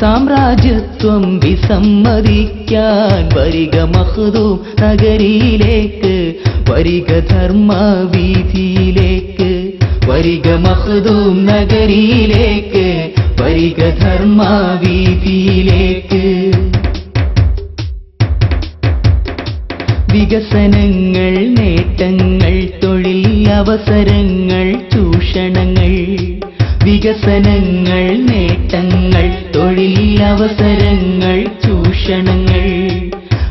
സാമ്രാജ്യത്വം വിസമ്മതിക്കാൻ വരിക മഹദൂം നഗരിയിലേക്ക് വരിക ധർമ്മവീതിയിലേക്ക് വരിക മഹദൂം നഗരിയിലേക്ക് വരിക ധർമ്മവീതിയിലേക്ക് വികസനങ്ങൾ നേട്ടങ്ങൾ തൊഴിൽ അവസരങ്ങൾ ചൂഷണങ്ങൾ വികസനങ്ങൾ നേട്ടങ്ങൾ തൊഴിൽ അവസരങ്ങൾ ചൂഷണങ്ങൾ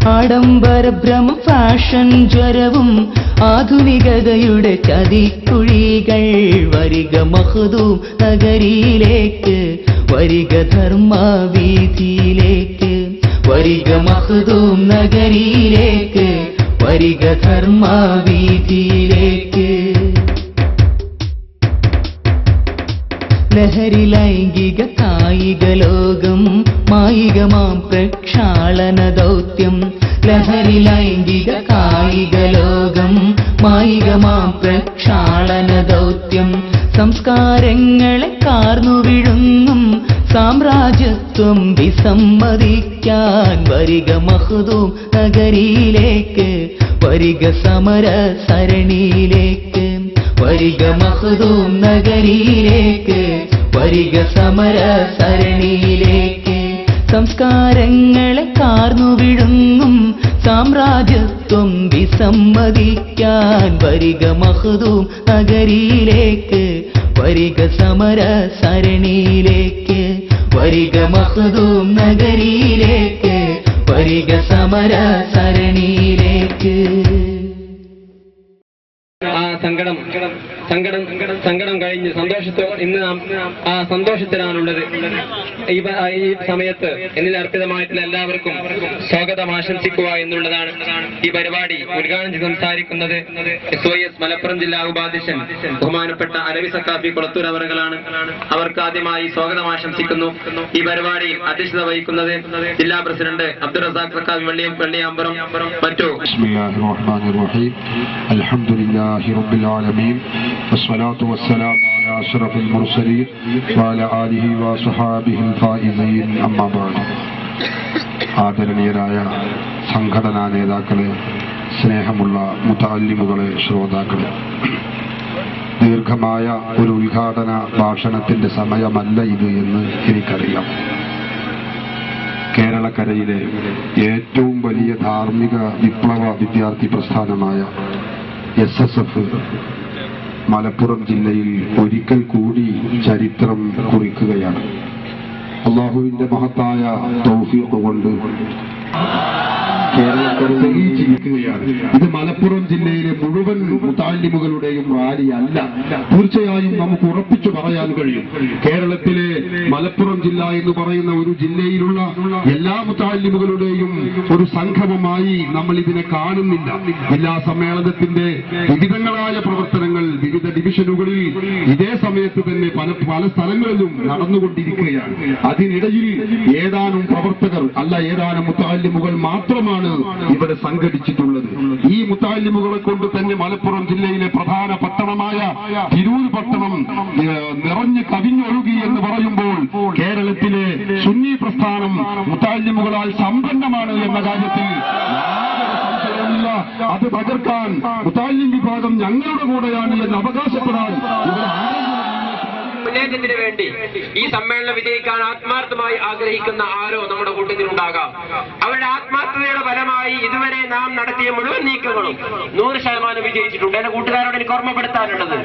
ആഡംബര ഭ്രമ ഫാഷൻ ജ്വരവും ആധുനികതയുടെ ചതിക്കുഴികൾ. വരിക മഹുദു നഗരിയിലേക്ക് വരിക ധർമ്മവീതിയിലേക്ക് വരിക മഹദൂം നഗരിയിലേക്ക് വരിക ധർമ്മവീതിയിലേക്ക് ലഹരി ലൈംഗിക കായിക ലോകം മായികമാം പ്രക്ഷാളന ദൗത്യം. സംസ്കാരങ്ങളെ കാർന്നു വിഴുങ്ങും സാമ്രാജ്യത്വം വിസമ്മതിക്കാൻ വരിക മഹദൂം നഗരിയിലേക്ക് വരിക സമര സരണിയിലേക്ക് വരിക മഹദൂം നഗരിയിലേക്ക് വരിക സമര സരണിയിലേക്ക്. സംസ്കാരങ്ങളെ കാർന്നു വിഴുങ്ങും സാമ്രാജ്യത്വം വിസമ്മതിക്കാൻ വരിക മഹദൂം നഗരിയിലേക്ക് വരിക സമര സരണിയിലേക്ക് വരിക മഹദൂം നഗരിയിലേക്ക് വരിക സമര സരണിയിലേക്ക്. ആ സങ്കടം. സങ്കടം സങ്കടം കഴിഞ്ഞ് സന്തോഷത്തോ ഇന്ന് നാം ആ സന്തോഷത്തിലാണുള്ളത് ഈ പ- ആ ഈ സമയത്ത് എന്നിൽ അർപ്പിതമായിട്ടുള്ള എല്ലാവർക്കും സ്വാഗതം ആശംസിക്കുക എന്നുള്ളതാണ് ഈ പരിപാടി ഉദ്ഘാടനം ചെയ്ത് സംസാരിക്കുന്നത് എസ് ഒ എസ് മലപ്പുറം ജില്ലാ ഉപാധ്യക്ഷൻ ബഹുമാനപ്പെട്ട അലവി സക്കാഫി കുളത്തൂർ അവറുകളാണ് അവർക്ക് ആദ്യമായി സ്വാഗതം ആശംസിക്കുന്നു ഈ പരിപാടിയിൽ അധ്യക്ഷത വഹിക്കുന്നത് ജില്ലാ പ്രസിഡന്റ് അബ്ദുൾ റസാഖ് സക്കാഫി വെള്ളിയം വെള്ളിയാമ്പറം മറ്റു بسم الله الرحمن الرحيم الحمد لله رب العالمين والصلاة والسلام على أشرف المرسلين وعلى آله وصحابه الفائزين أما بعد ആദരണീയരായ സംഘടനാ നേതാക്കളെ സ്നേഹമുള്ള മുതാലിമുകളെ ശ്രോതാക്കളെ ദീർഘമായ ഒരു ഉദ്ഘാടന ഭാഷണത്തിന്റെ സമയമല്ല ഇത് എന്ന് എനിക്കറിയാം കേരളക്കരയിലെ ഏറ്റവും വലിയ ധാർമ്മിക വിപ്ലവ വിദ്യാർത്ഥി പ്രസ്ഥാനമായ എസ് എസ് എഫ് മലപ്പുറം ജില്ലയിൽ ഒരിക്കൽ കൂടി ചരിത്രം കുറിക്കുകയാണ്. അള്ളാഹുവിന്റെ മഹത്തായ തൗഫീഖ് കൊണ്ട് കേരളത്തിൽ തെളിയിച്ചിരിക്കുകയാണ് ഇത് മലപ്പുറം ജില്ലയിലെ മുഴുവൻ മുത്താലിമുകളുടെയും റാലി അല്ല. തീർച്ചയായും നമുക്ക് ഉറപ്പിച്ചു പറയാൻ കഴിയും. കേരളത്തിലെ മലപ്പുറം ജില്ല എന്ന് പറയുന്ന ഒരു ജില്ലയിലുള്ള എല്ലാ മുത്താലിമുകളുടെയും ഒരു സംഗമമായി നമ്മൾ ഇതിനെ കാണുന്നില്ല. ജില്ലാ സമ്മേളനത്തിന്റെ വിവിധങ്ങളായ പ്രവർത്തനങ്ങൾ വിവിധ ഡിവിഷനുകളിൽ ഇതേ സമയത്ത് തന്നെ പല പല സ്ഥലങ്ങളിലും നടന്നുകൊണ്ടിരിക്കുകയാണ്. അതിനിടയിൽ ഏതാനും പ്രവർത്തകർ അല്ല ഏതാനും മുത്താലിമുകൾ മാത്രമാണ് ഇവിടെ സംഘടിച്ചിട്ടുള്ളത്. ഈ മുത്താലിമുകളെ കൊണ്ട് തന്നെ മലപ്പുറം ജില്ലയിലെ പ്രധാന പട്ടണമായ തിരൂർ പട്ടണം നിറഞ്ഞു കവിഞ്ഞൊഴുകി എന്ന് പറയുമ്പോൾ കേരളത്തിലെ സുന്നി പ്രസ്ഥാനം മുത്താലിമുകളാൽ സമ്പന്നമാണ് എന്ന കാര്യത്തിൽ അത് പകർക്കാൻ മുത്താലിം വിഭാഗം ഞങ്ങളുടെ കൂടെയാണ് എന്ന് അവകാശപ്പെടാൻ ഇവിടെ മുന്നേറ്റത്തിന് വേണ്ടി ഈ സമ്മേളനം വിജയിക്കാൻ ആത്മാർത്ഥമായി ആഗ്രഹിക്കുന്ന ആരോ നമ്മുടെ കൂട്ടത്തിലുണ്ടാകാം. അവരുടെ ആത്മാർത്ഥതയുടെ ഫലമായി ഇതുവരെ നാം നടത്തിയ മുഴുവൻ നീക്കങ്ങളും നൂറ് ശതമാനം വിജയിച്ചിട്ടുണ്ട്. എന്റെ കൂട്ടുകാരോട് എനിക്ക് ഓർമ്മപ്പെടുത്താനുള്ളത്.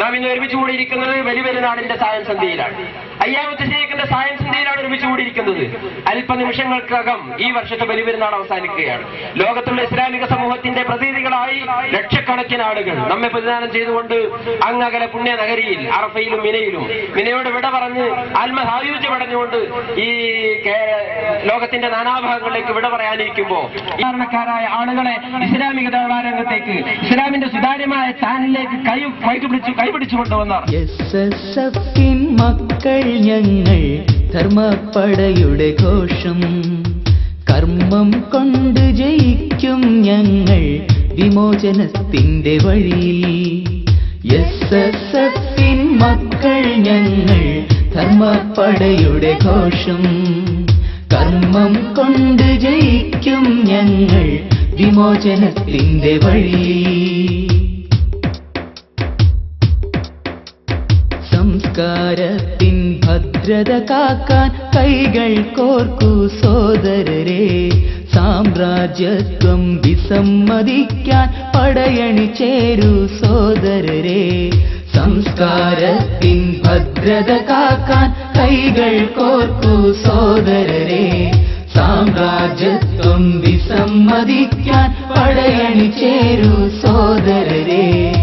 നാം ഇന്ന് ഒരുമിച്ച് കൂടിയിരിക്കുന്നത് വലിയ പെരുന്നാളിന്റെ സായം സന്ധ്യയിലാണ്. അയ്യാമത്തെ ശേഖരന്റെ സായം സന്ധ്യയിലാണ് ഒരുമിച്ച് കൂടിയിരിക്കുന്നത്. അല്പനിമിഷങ്ങൾക്കകം ഈ വർഷത്തെ ബലിപെരുന്നാൾ അവസാനിക്കുകയാണ്. ലോകത്തുള്ള ഇസ്ലാമിക സമൂഹത്തിന്റെ പ്രതീതികളായി ലക്ഷക്കണക്കിന് ആളുകൾ നമ്മെ പ്രതിദാനം ചെയ്തുകൊണ്ട് അങ്ങകലെ പുണ്യ നഗരിയിൽ അറഫയിലും മിനയിലും മിനയോട് വിട പറഞ്ഞ് ആത്മസായുജ്യം അടഞ്ഞുകൊണ്ട് ഈ ലോകത്തിന്റെ നാനാഭാഗങ്ങളിലേക്ക് വിട പറയാനിരിക്കുമ്പോ സാധാരണക്കാരായ ആളുകളെ ഇസ്ലാമിക രംഗത്തേക്ക് ഇസ്ലാമിന്റെ സുതാര്യമായ ചാനലിലേക്ക് കൈ കൈപിടിച്ചു കൈപിടിച്ചു കൊണ്ടുവന്ന മക്കൾ ഞങ്ങൾ ധർമ്മപ്പടയുടെ ഘോഷം. കർമ്മം കൊണ്ട് ജയിക്കും ഞങ്ങൾ വിമോചനത്തിന്റെ വഴിയിൽ. എസ് എസ് എഫിൻ മക്കൾ ഞങ്ങൾ ധർമ്മപ്പടയുടെ ഘോഷം. കർമ്മം കൊണ്ട് ജയിക്കും ഞങ്ങൾ വിമോചനത്തിന്റെ വഴി ഭദ്രത കാക്കാൻ കൈകൾ കോർക്കൂ സോദരരെ. സാമ്രാജ്യത്വം വിസമ്മതിക്കാൻ പടയണി ചേരൂ സോദരരെ. സംസ്കാരത്തിൻ ഭദ്രത കാക്കാൻ കൈകൾ കോർക്കൂ സോദരരെ. സാമ്രാജ്യത്വം വിസമ്മതിക്കാൻ പടയണി ചേരൂ സോദരരെ.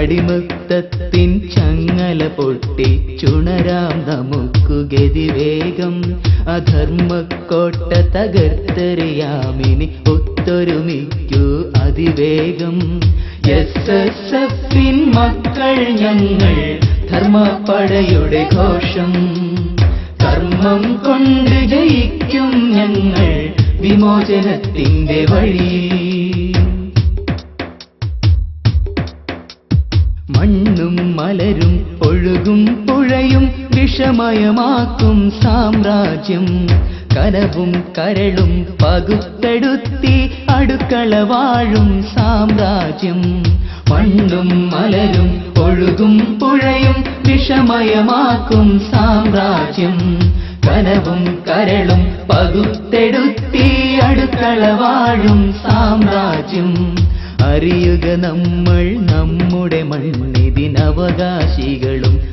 അടിമത്തത്തിൻ ചങ്ങല പൊട്ടി ചുണരാം നമുക്കു ഗതിവേഗം. അധർമ്മക്കോട്ട തകർത്തെറിയാമിനി ഒത്തൊരുമിക്കൂ അതിവേഗം. എസ് എസ് എഫിൻ മക്കൾ ഞങ്ങൾ ധർമ്മപ്പടയുടെ ഘോഷം. കർമ്മം കൊണ്ട് ജയിക്കും ഞങ്ങൾ വിമോചനത്തിന്റെ വഴി. ഒഴുകും പുഴയും വിഷമയമാക്കും സാമ്രാജ്യം. കനവും കരളും പകുത്തെടുത്തി അടുക്കള വാഴും സാമ്രാജ്യം. മണ്ണും മലരും ഒഴുകും പുഴയും വിഷമയമാക്കും സാമ്രാജ്യം. കനവും കരളും പകുത്തെടുത്തി അടുക്കള വാഴും സാമ്രാജ്യം. അറിയുക നമ്മൾ നമ്മുടെ മണ്ണിതിനവകാശികളും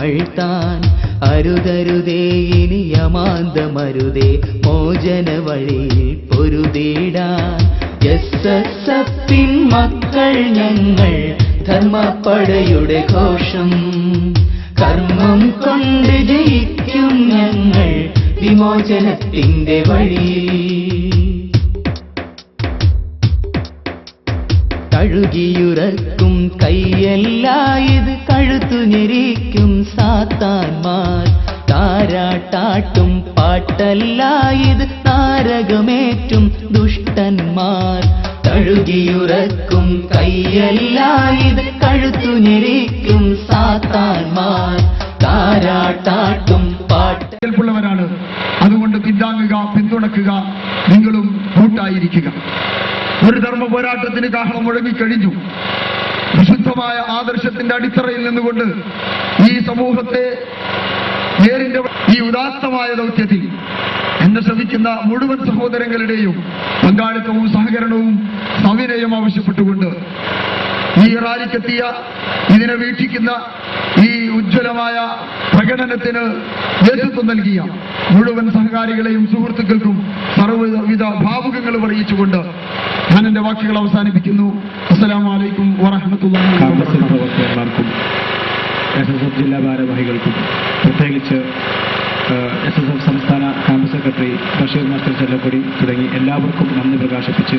നമ്മൾ താൻ അരുതരുതേ ഇനി അമാന്തമരുതേ മോചന വഴിയിൽ പൊരുതേടാൻ എസ് മക്കൾ ഞങ്ങൾ ധർമ്മപ്പടയുടെ ഘോഷം. കർമ്മം കൊണ്ട് ജയിക്കും ഞങ്ങൾ വിമോചനത്തിന്റെ വഴിയിൽ. കഴുകിയുറക്കും കയ്യല്ലായത് കഴുത്തു ഞെരിക്കും സാത്താന്മാർ. താരാട്ടാട്ടും പാട്ടല്ലായത് താരകമേറ്റും ദുഷ്ടന്മാർ. തഴുകിയുറക്കും കയ്യല്ലായത് കഴുത്തു ഞെരിക്കും സാത്താന്മാർ. താരാട്ടാട്ടും പാട്ടുള്ളവരാണ് അതുകൊണ്ട് പിന്താങ്ങുക പിന്തുണക്കുക നിങ്ങളും കൂട്ടായിരിക്കുക. ഒരു ധർമ്മ പോരാട്ടത്തിന് കാഹളം മുഴങ്ങിക്കഴിഞ്ഞു വിശുദ്ധമായ ആദർശത്തിന്റെ അടിത്തറയിൽ നിന്നുകൊണ്ട് ഈ സമൂഹത്തെ നേരിന്റെ ഈ ഉദാത്തമായ ദൗത്യത്തിൽ എന്നെ ശ്രമിക്കുന്ന മുഴുവൻ സഹോദരങ്ങളുടെയും പങ്കാളിത്തവും സഹകരണവും സവിനയം ആവശ്യപ്പെട്ടുകൊണ്ട് ഈ റാലിക്കെത്തിയ ഇതിനെ വീക്ഷിക്കുന്ന ഈ ഉജ്ജ്വലമായ പ്രകടനത്തിന് നേതൃത്വം നൽകിയ മുഴുവൻ സഹകാരികളെയും സുഹൃത്തുക്കൾക്കും സർവവിധ ഭാവുകങ്ങളും അറിയിച്ചുകൊണ്ട് ഞാൻ എന്റെ വാക്കുകൾ അവസാനിപ്പിക്കുന്നു. അസ്സലാമലൈക്കും പ്രവർത്തകന്മാർക്കും എസ് എസ് എഫ് ജില്ലാ ഭാരവാഹികൾക്കും പ്രത്യേകിച്ച് എസ് എസ് എഫ് സംസ്ഥാന ക്യാമ്പസ് സെക്രട്ടറി ബഷീർ മാസ്റ്റർ ചെല്ലപ്പൊടി തുടങ്ങി എല്ലാവർക്കും നന്ദി പ്രകാശിപ്പിച്ച്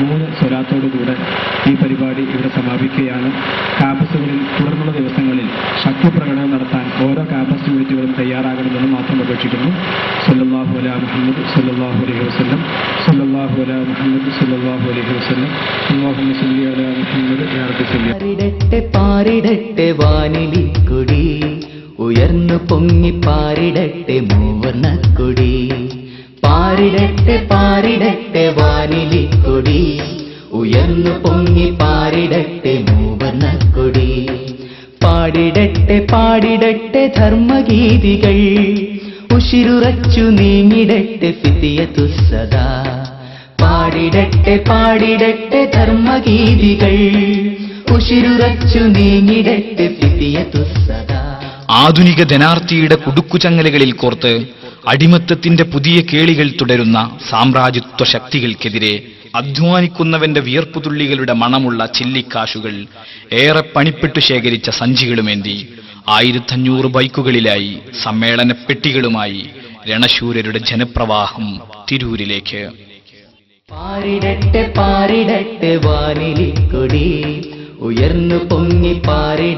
മൂന്ന് സ്വരാത്തോടുകൂടെ ഈ പരിപാടി ഇവിടെ സമാപിക്കുകയാണ്. ക്യാമ്പസുകളിൽ തുടർന്നുള്ള ദിവസങ്ങളിൽ ശക്തിപ്രകടനം നടത്താൻ ഓരോ ക്യാമ്പസ് യൂണിറ്റുകളും തയ്യാറാകണമെന്ന് മാത്രം അപേക്ഷിക്കുന്നു. സല്ലല്ലാഹു അല മുഹമ്മദ് സല്ലാഹു അലൈഹി വസല്ലം സല്ലല്ലാഹു അല മുഹമ്മദ് സല്ലാഹു അലൈഹി വസല്ലം. അള്ളാഹു അലാ മുഹമ്മദ് ഉയർന്നു പൊങ്ങി പാരിടട്ടെ മൂവർണക്കൊടി പാരിടട്ടെ പാരിടട്ടെ വാനിലിക്കൊടി. ഉയർന്നു പൊങ്ങി പാരിടട്ടെ മൂവർണക്കൊടി പാടിടട്ടെ പാടിടട്ടെ ധർമ്മഗീതികൾ. ഉശിരുറച്ചു നീങ്ങിടട്ടെ ഫിതിയതു സദാ പാടിടട്ടെ പാടിടട്ടെ ധർമ്മഗീതികൾ. ഉശിരുറച്ചു നീങ്ങിടട്ടെ ഫിതിയതു സദാ ആധുനിക ധനാർത്ഥിയുടെ കുടുക്കുചങ്ങലകളിൽ കോർത്ത് അടിമത്തത്തിന്റെ പുതിയ കേളികൾ തുടരുന്ന സാമ്രാജ്യത്വ ശക്തികൾക്കെതിരെ അധ്വാനിക്കുന്നവന്റെ വിയർപ്പുതുള്ളികളുടെ മണമുള്ള ചില്ലിക്കാശുകൾ ഏറെ പണിപ്പെട്ടു ശേഖരിച്ച സഞ്ചികളുമേന്തി ആയിരത്തഞ്ഞൂറ് ബൈക്കുകളിലായി സമ്മേളന പെട്ടികളുമായി രണശൂരരുടെ ജനപ്രവാഹം തിരൂരിലേക്ക്. പാരിടട്ടെ പാരിടട്ടെ വാനിലിക്കൊടി ഉയർന്നു പൊങ്ങി പാരിട